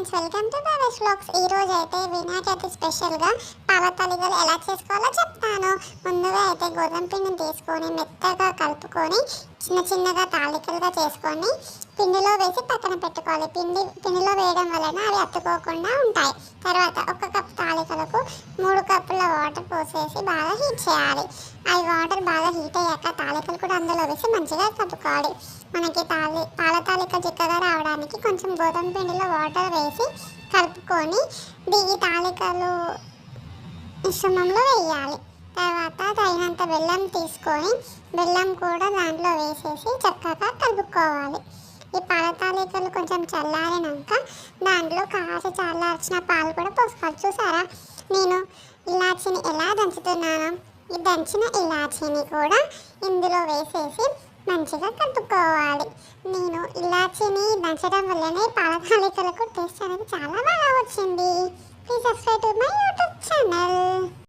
Friends welcome to Babesh blogs ఈ రోజు అయితే వినాయక చవితి స్పెషల్గా పాల ఎలా చేసుకోవాలో చెప్తాను. ముందుగా అయితే గోధుమ పిండిని తీసుకొని మెత్తగా కలుపుకొని చిన్న చిన్నగా తాలికలుగా చేసుకొని పిండిలో వేసి పక్కన పెట్టుకోవాలి. పిండి పిండిలో వేయడం వలన అవి అత్తుకోకుండా ఉంటాయి. తర్వాత ఒక కప్ తాలికలకు మూడు కప్పుల వాటర్ పోసేసి బాగా హీట్ చేయాలి. అవి వాటర్ బాగా హీట్ అయ్యాక తాలికలు కూడా అందులో వేసి మంచిగా కలుపుకోవాలి మనకి తాలి పాల చిక్కగా రావడానికి కొంచెం గోధుమ పిండిలో వాటర్ వేసి కలుపుకొని దిగి తాలికలు మిశ్రమంలో వేయాలి. తర్వాత తగినంత బెల్లం తీసుకొని బెల్లం కూడా దాంట్లో వేసేసి చక్కగా కలుపుకోవాలి. ఈ పాలతాలికలు కొంచెం చల్లారినాక దాంట్లో కాసి చల్లార్చిన పాలు కూడా పోసుకోవాలి. చూసారా? నేను ఇలాచిని ఎలా దంచుతున్నాను ఈ దంచిన ఇలాచీని కూడా ఇందులో వేసేసి మంచిగా కలుపుకోవాలి నేను ఇలాచీని దంచడం వల్లనే పాలకాలికలకు టేస్ట్ అనేది చాలా బాగా వచ్చింది. ప్లీజ్